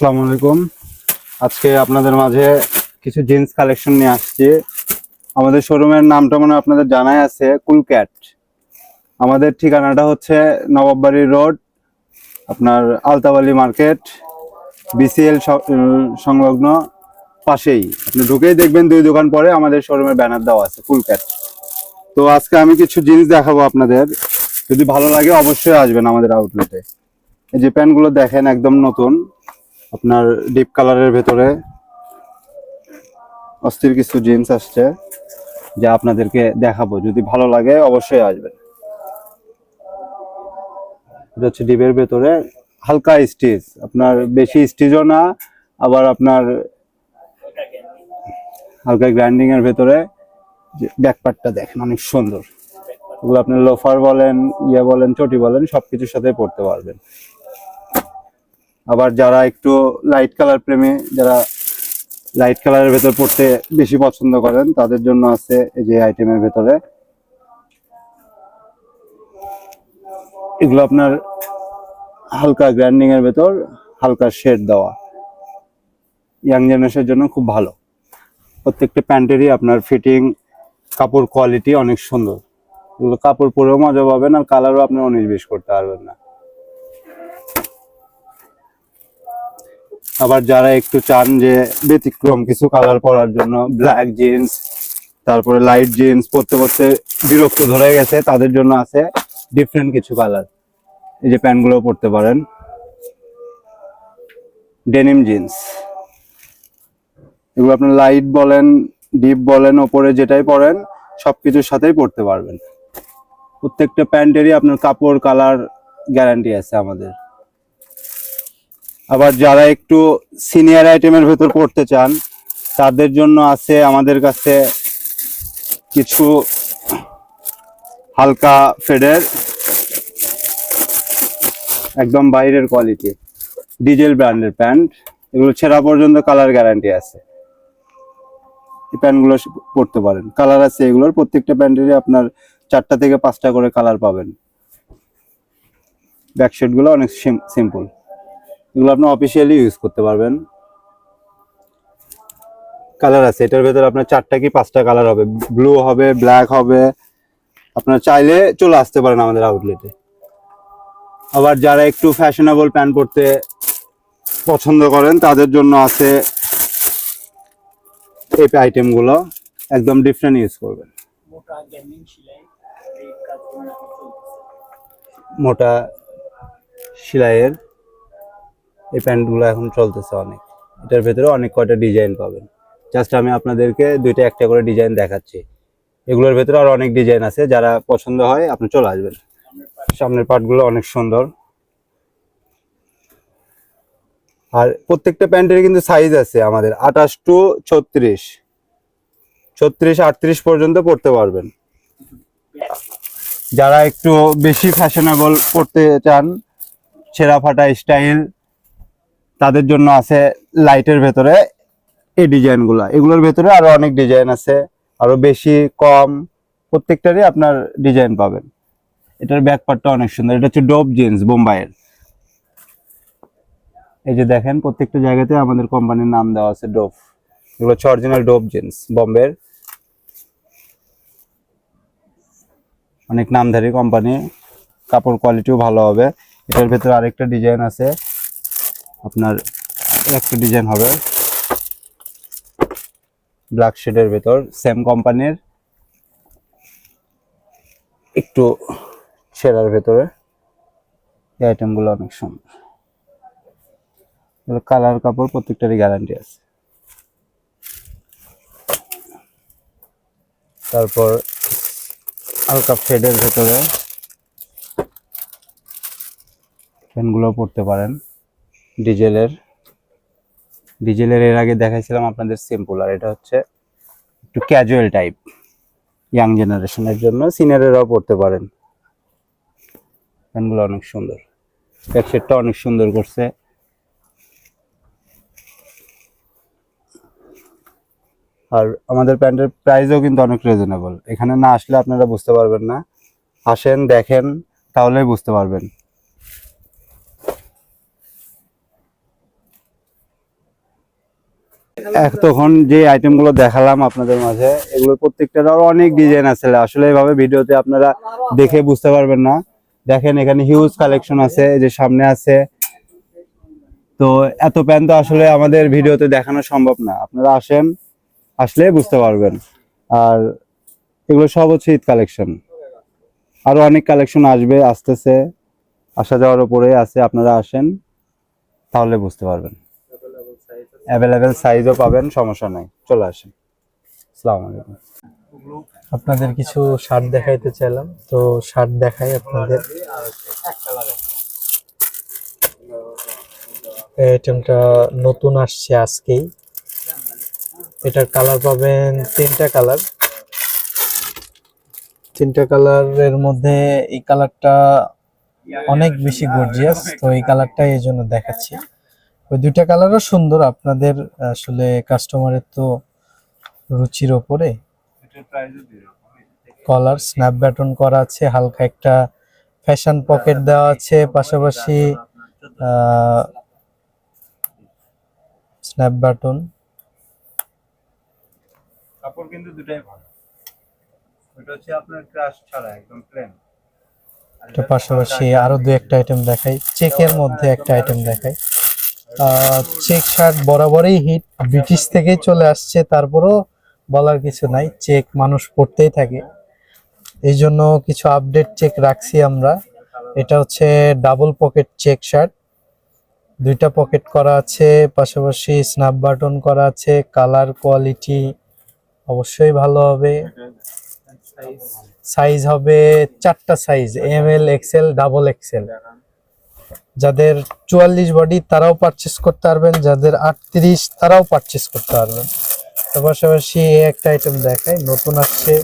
আসসালামু আলাইকুম। আজকে আপনাদের মাঝে কিছু জিন্স কালেকশন নিয়ে আসছি। আমাদের শোরুমের নামটা মনে আপনাদের জানাই আছে, কুলক্যাট। আমাদের ঠিকানাটা হচ্ছে নবাববাড়ি রোড, আপনার আলতাবালি মার্কেট, বিসিএল সংলগ্ন পাশেই। আপনি ঢুকেই দেখবেন দুই দোকান পরে আমাদের শোরুমের ব্যানার দেওয়া আছে, কুলক্যাট। তো আজকে আমি কিছু জিন্স দেখাবো আপনাদের। যদি ভালো লাগে অবশ্যই আসবেন আমাদের আউটলেটে এই যে প্যান্টগুলো দেখেন একদম নতুন। আপনার ডিপ কালারের ভেতরে অস্থির কিছু জিন্স আসছে যা আপনাদেরকে দেখাবো। যদি ভালো লাগে অবশ্যই আসবেন। এটা হচ্ছে ডিপের ভেতরে হালকা স্টিচ আপনার বেশি স্টিচও না, আবার আপনার হালকা গ্রাইন্ডিং এর ভেতরে ব্যাকপার্টটা দেখেন, অনেক সুন্দর। ওগুলো আপনি লোফার বলেন ইয়ে বলেন, চটি বলেন, সবকিছুর সাথে পড়তে পারবেন। আবার যারা একটু লাইট কালার প্রেমী, যারা লাইট কালারের ভেতর পড়তে বেশি পছন্দ করেন, তাদের জন্য আছে এই যে আইটেমের ভেতরে। এগুলো আপনার হালকা গ্র্যান্ডিং এর ভেতর, হালকা শেড দেওয়া। ইয়াং জেনারেশনের জন্য খুব ভালো। প্রত্যেকটা প্যান্টেরই আপনার ফিটিং কাপড় কোয়ালিটি অনেক সুন্দর। কাপড় পরেও মজা পাবেন আর কালারও আপনি উনিশ বিশ করতে পারবেন না। আবার যারা একটু চান যে ব্যতিক্রম কিছু কালার পরার জন্য ব্ল্যাক জিন্স তারপরে লাইট জিন্স পরতে পরতে বিরক্ত ধরে গেছে, তাদের জন্য আছে ডিফারেন্ট কিছু কালার এই যে প্যান্টগুলো পরতে পারেন। ডেনিম জিন্স এগুলো আপনার লাইট বলেন ডিপ বলেন, ওপরে যেটাই পরেন সব কিছুর সাথেই পরতে পারবেন। প্রত্যেকটা প্যান্টেরই আপনার কাপড় কালার গ্যারান্টি আছে আমাদের। আবার যারা একটু সিনিয়র আইটেমের ভেতর পড়তে চান, তাদের জন্য আছে আমাদের কাছে কিছু হালকা ফেডের একদম বাইরের কোয়ালিটি ডিজেল ব্র্যান্ডের প্যান্ট এগুলো ছেঁড়া পর্যন্ত কালার গ্যারান্টি আছে। এই প্যান্টগুলো পড়তে পারেন। কালার আছে এগুলোর, প্রত্যেকটা প্যান্টেরই আপনার চারটা থেকে পাঁচটা করে কালার পাবেন। ব্যাকশেডগুলো অনেক সিম্পল এগুলো আপনি অফিসিয়ালি ইউজ করতে পারবেন। কালার আছে এটার ভেতরে আপনার চারটা কি পাঁচটা কালার হবে? ব্লু হবে ব্ল্যাক হবে। আপনার চাইলে চলে আসতে পারেন আমাদের আউটলেটে আবার যারা একটু ফ্যাশনেবল প্যান্ট পরতে পছন্দ করেন তাদের জন্য আছে এই আইটেমগুলো একদম ডিফারেন্ট ইউজ করবেন। মোটা সেলাইয়ের এই প্যান্টগুলো এখন চলতেছে অনেক। এটার ভেতরে অনেক কয়টা ডিজাইন পাবেন। জাস্ট আমি আপনাদেরকে দুইটা একটা করে ডিজাইন দেখাচ্ছি। এগুলোর ভেতরে আরও অনেক ডিজাইন আছে, যারা পছন্দ হয় আপনি চলে আসবেন। সামনের পার্টগুলো অনেক সুন্দর। আর প্রত্যেকটা প্যান্টের কিন্তু সাইজ আছে আমাদের, আঠাশ টু ছত্রিশ। ছত্রিশ, আটত্রিশ পর্যন্ত পড়তে পারবেন। যারা একটু বেশি ফ্যাশনেবল করতে চান ছেঁড়া ফাটা স্টাইল তাদের জন্য আছে লাইটের ভেতরে এই ডিজাইনগুলো এগুলোর ভেতরে আরও অনেক ডিজাইন আছে, আরও বেশি, কম, প্রত্যেকটারই আপনার ডিজাইন পাবেন। এটার ব্যাক পার্টটা অনেক সুন্দর। এটা হচ্ছে ডোপ জিন্স বোম্বাইয়ের। এই যে দেখেন, প্রত্যেকটা জায়গাতে আমাদের কোম্পানির নাম দেওয়া আছে ডোপ এগুলো হচ্ছে অরিজিনাল ডোপ জিন্স বম্বের অনেক নামধারী কোম্পানি কাপড় কোয়ালিটিও ভালো হবে। এটার ভেতরে আরেকটা ডিজাইন আছে। আপনার একটা ডিজাইন হবে। ব্ল্যাক শেডের ভেতর সেম কোম্পানির একটু ছেঁড়ার ভেতরে। এই আইটেমগুলো অনেক সুন্দর। কালার কাপড় প্রত্যেকটারই গ্যারান্টি আছে। তারপর হালকা ফেডের ভেতরে। পেনগুলো পড়তে পারেন। ডিজেলের ডিজেলের এর আগে দেখাইছিলাম আপনাদের সিম্পল আর এটা হচ্ছে একটু ক্যাজুয়াল টাইপ ইয়াং জেনারেশনের জন্য। সিনিয়রেরাও পড়তে পারেন। পেনগুলো অনেক সুন্দর। ব্যাকশেটটা অনেক সুন্দর করছে। আর আমাদের প্যান্টের প্রাইসও কিন্তু অনেক রিজনেবল এখানে না আসলে আপনারা বুঝতে পারবেন না। আসেন, দেখেন, তাহলেই বুঝতে পারবেন। তখন যে আইটেমগুলো দেখালাম আপনাদের মাঝে এগুলো প্রত্যেকটার অনেক ডিজাইন আছে। আসলে এভাবে ভিডিওতে আপনারা দেখে বুঝতে পারবেন না। দেখেন, এখানে হিউজ কালেকশন আছে যে সামনে আছে। তো এত প্যান্ট তো আসলে আমাদের ভিডিওতে দেখানো সম্ভব না। আপনারা আসেন, আসলে বুঝতে পারবেন। আর এগুলো সব হচ্ছে ঈদ কালেকশন আরও অনেক কালেকশন আসবে, আসতেছে। আসা যাওয়ার উপরে আছে, আপনারা আসেন, তাহলে বুঝতে পারবেন। অ্যাভেলেবেল সাইজও পাবেন, সমস্যা নাই। চলে আসেন। আসসালামু আলাইকুম। আপনাদের কিছু শার্ট দেখাইতে চাইলাম। তো শার্ট দেখাই আপনাদের। আইটেমটা নতুন আসছে আজকেই। এটার কালার পাবেন তিনটা কালার তিনটা কালারের মধ্যে এই কালারটা অনেক বেশি গর্জিয়াস তো এই কালারটা এই জন্য দেখাচ্ছি। ওই দুইটা কালারও সুন্দর। আপনাদের আসলে কাস্টমারের তো রুচির ওপরে। কলার স্ন্যাপ ব্যাটন করা আছে হালকা একটা ফ্যাশন পকেট দেওয়া আছে পাশাপাশি স্ন্যাপ ব্যাটন কাপড় কিন্তু দুটাই ভালো। ওটা হচ্ছে আপনার ক্রাশ ছাড়া একদম প্লেন এটা পাশাপাশি আরও দু একটা আইটেম দেখাই। চেকের মধ্যে একটা আইটেম দেখাই। চেক শার্ট বরাবরই হিট। ব্রিটিশ থেকেই চলে আসছে, তারপরও বলার কিছু নাই। চেক মানুষ পড়তেই থাকে। এই জন্য কিছু আপডেট চেক রাখছি আমরা। এটা হচ্ছে ডাবল পকেট চেক শার্ট দুইটা পকেট করা আছে, পাশাপাশি স্ন্যাপ বাটন করা আছে। কালার কোয়ালিটি অবশ্যই ভালো হবে। সাইজ হবে চারটা size M L XL double XL যাদের চুয়াল্লিশ বডি তারাও পারচেস করতে পারবেন, যাদের আটত্রিশ তারাও পারচেস করতে পারবেন। তার পাশাপাশি একটা আইটেম দেখাই, নতুন আসছে।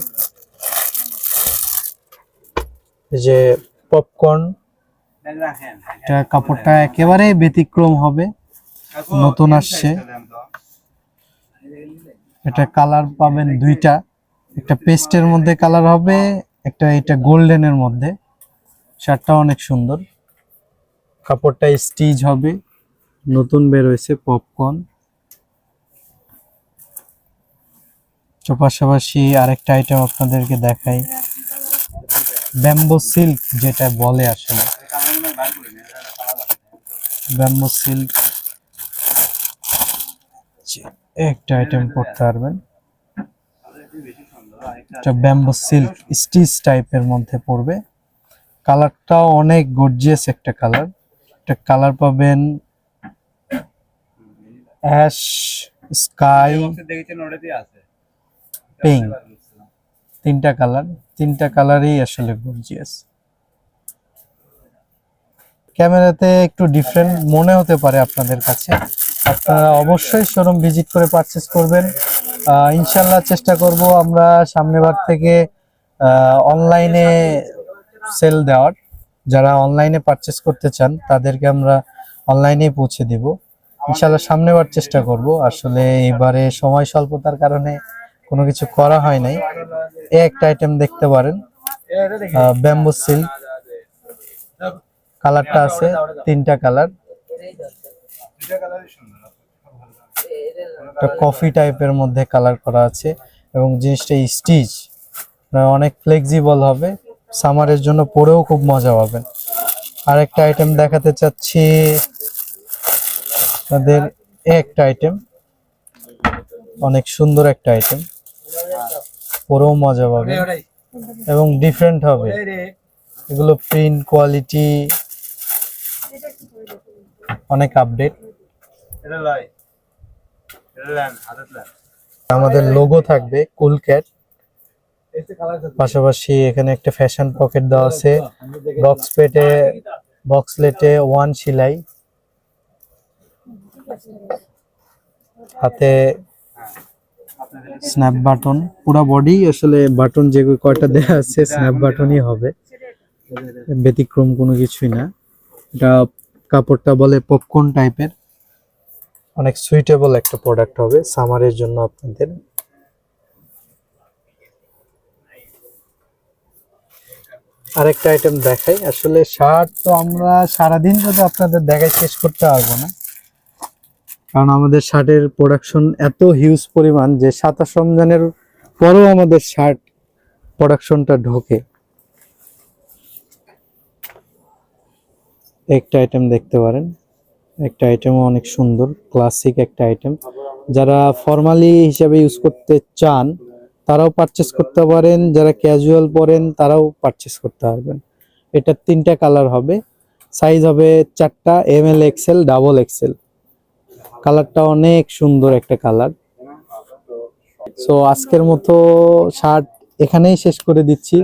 যে পপকর্ন কাপড়টা একেবারে ব্যতিক্রম হবে, নতুন আসছে। এটা কালার পাবেন দুইটা, একটা পেস্টের মধ্যে কালার হবে, একটা এটা গোল্ডেনের মধ্যে। শার্টটা অনেক সুন্দর। কাপড়টা স্টিচ হবে। নতুন বের হয়েছে পপকর্ন। তো পাশাপাশি আরেকটা আইটেম আপনাদেরকে দেখাই। ব্যাম্বো সিল্ক যেটা বলে আসলে। Bamboo silk. একটা আইটেম করতে পারবেন। এটা ব্যাম্বো সিল্ক স্টিচ টাইপের মধ্যে পড়বে। কালারটাও অনেক গর্জিয়াস একটা কালার। এটা কালার পাবেন। Ash sky. পিঙ্ক। তিনটা কালার তিনটা কালারই আসলে গর্জিয়াস ক্যামেরাতে একটু ডিফারেন্ট মনে হতে পারে আপনাদের কাছে। আপনারা অবশ্যই শোরুম ভিজিট করে পারচেস করবেন। ইনশাল্লাহ চেষ্টা করব আমরা সামনেবার থেকে অনলাইনে সেল দেওয়ার। যারা অনলাইনে পারচেস করতে চান, তাদেরকে আমরা অনলাইনে পৌঁছে দিব। ইনশাল্লাহ সামনেবার চেষ্টা করব। আসলে এবারে সময় স্বল্পতার কারণে কোনো কিছু করা হয় নাই। এই একটা আইটেম দেখতে পারেন। ব্যাম্বু সিল্ক কালারটা আছে, তিনটা কালার। একটা কফি টাইপের মধ্যে কালার করা আছে এবং জিনিসটা স্টিচ অনেক ফ্লেক্সিবল হবে। সামারের জন্য পরেও খুব মজা পাবেন। আরেকটা আইটেম দেখাতে চাচ্ছি। তাদের একটা আইটেম অনেক সুন্দর একটা আইটেম পরেও মজা পাবে এবং ডিফারেন্ট হবে। এগুলো প্রিন্ট কোয়ালিটি অনেক আপডেট আমাদের লোগো থাকবে কুল ক্যাট পাশাপাশি এখানে একটা ফ্যাশন পকেট দেওয়া আছে। বক্স পেটে বক্স লেটে ওয়ান সেলাই। হাতে স্ন্যাপ বাটন পুরো বডি আসলে বাটন যে কয়টা দেওয়া আছে স্ন্যাপ বাটনই হবে। ব্যতিক্রম কোনো কিছুই না। এটা কাপড়টা বলে পপকর্ন টাইপের অনেক সুইটেবল একটা প্রোডাক্ট হবে সামারের জন্য আপনাদের। আরেকটা আইটেম দেখাই। আসলে শার্ট তো আমরা সারাদিন যদি আপনাদের দেখাই, শেষ করতে পারব না। কারণ আমাদের শার্টের প্রোডাকশন এত হিউজ পরিমাণ যে সাতাশ রমজানের পরেও আমাদের শার্ট প্রোডাকশনটা ঢোকে। একটা আইটেম দেখতে পারেন। একটা আইটেমও অনেক সুন্দর ক্লাসিক একটা আইটেম যারা ফর্মালি হিসাবে ইউজ করতে চান তারাও পারচেস করতে পারেন, যারা ক্যাজুয়াল পরেন তারাও পারচেস করতে পারবেন। এটার তিনটা কালার হবে। সাইজ হবে চারটা M L XL double XL কালারটা অনেক সুন্দর একটা কালার সো আজকের মতো শার্ট এখানেই শেষ করে দিচ্ছি।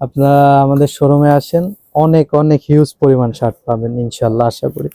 আপনারা আমাদের শোরুমে আসেন, অনেক অনেক হিউজ পরিমাণ শার্ট পাবেন ইনশাল্লাহ আশা করি।